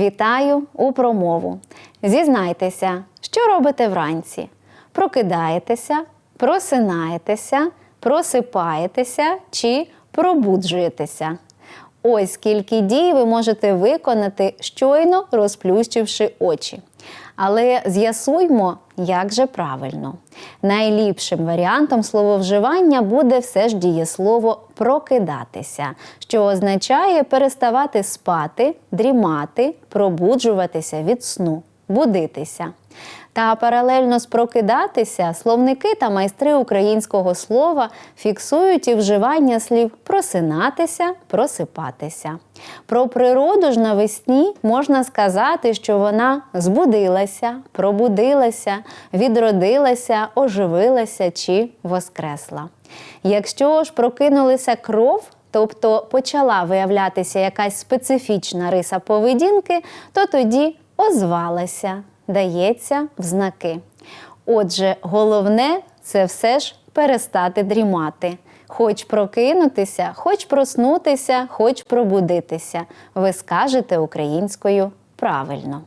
Вітаю у промову. Зізнайтеся, що робите вранці? Прокидаєтеся, просинаєтеся, просипаєтеся чи пробуджуєтеся. Ось скільки дій ви можете виконати, щойно розплющивши очі. Але з'ясуймо, як же правильно. Найліпшим варіантом слововживання буде все ж дієслово прокидатися, що означає переставати спати, дрімати, пробуджуватися від сну, будитися. Та паралельно з прокидатися словники та майстри українського слова фіксують і вживання слів просинатися, просипатися. Про природу ж навесні можна сказати, що вона збудилася, пробудилася, відродилася, оживилася чи воскресла. Якщо ж прокинулися кров, тобто почала виявлятися якась специфічна риса поведінки, то тоді озвалася, дається в знаки. Отже, головне це все ж перестати дрімати. Хоч прокинутися, хоч проснутися, хоч пробудитися. Ви скажете українською правильно.